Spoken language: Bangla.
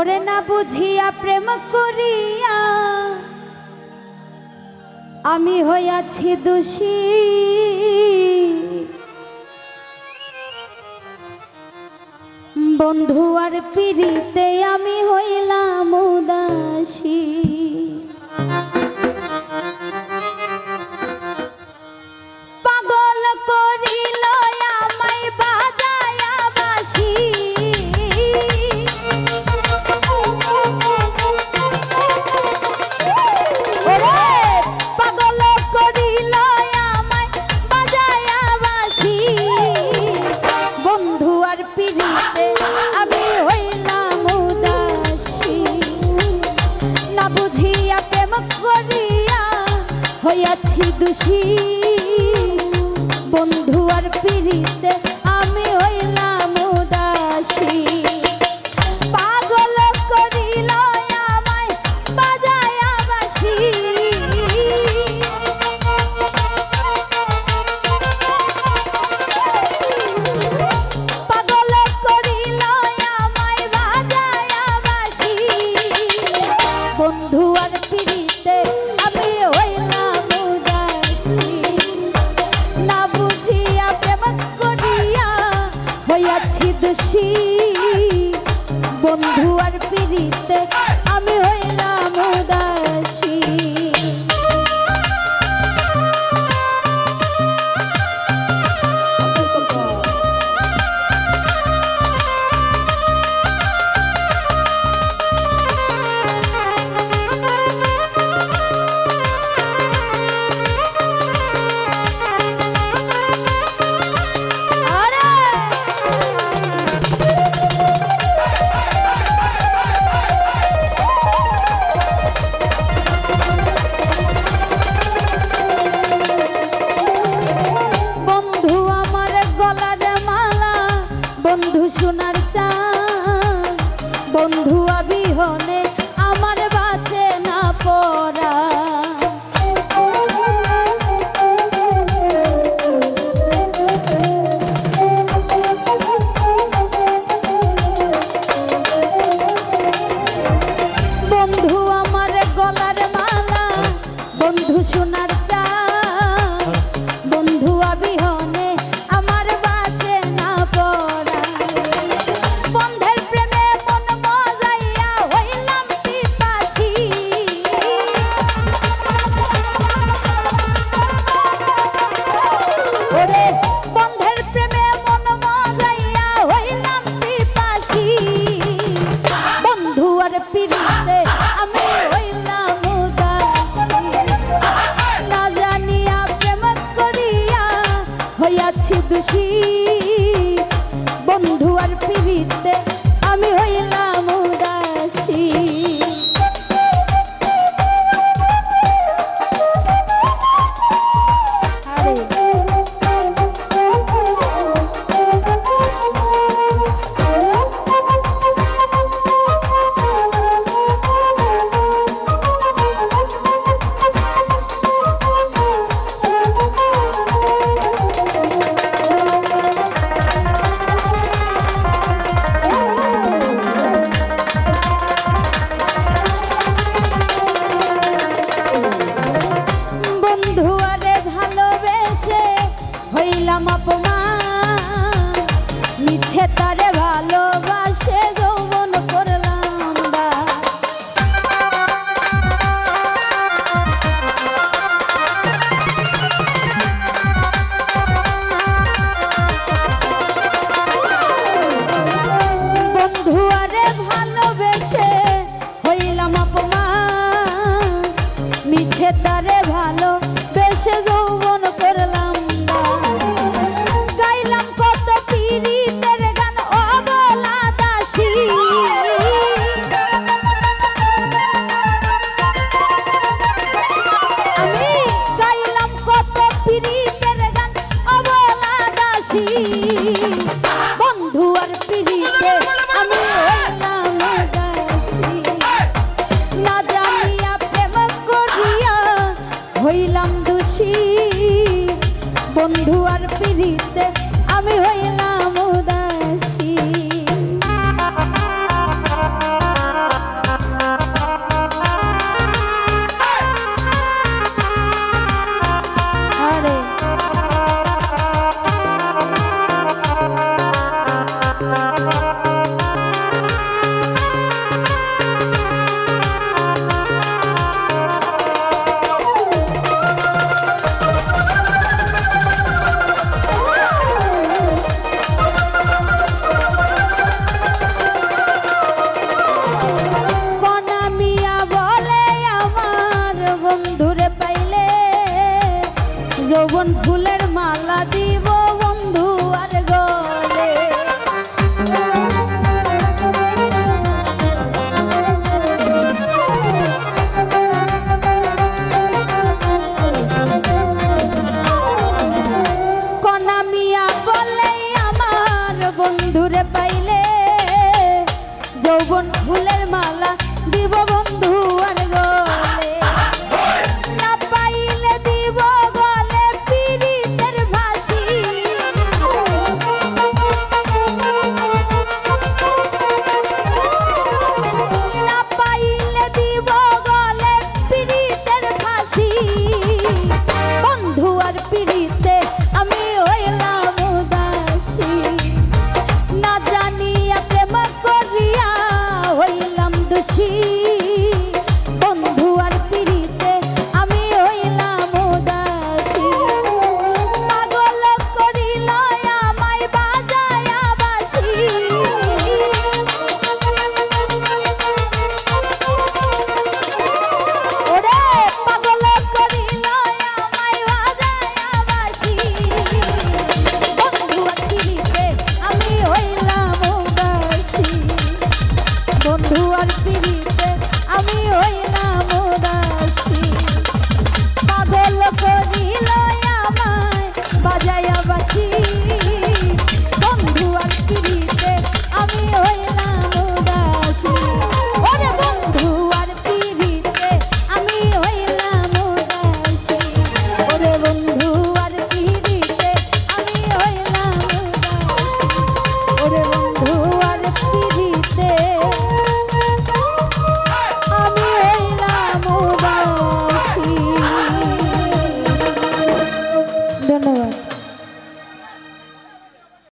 ওরে না বুঝিয়া প্রেম করিয়া আমি হইয়াছি দোষী। বন্ধু আর পিড়িতে আমি হইলাম হইয়াছি দোষী। বন্ধু আর পিড়িতে আমি হইলাম আছি দোষী বন্ধু আর পিড়িতে আমি হইলাম উদাস। বন্ধু সোনার চা বন্ধু হইয়াছি দোষী। বন্ধু আর পিড়িতে তারে ভালো বেশে যৌবন বন্ধু আর পিড়িতে যৌবন ফুলের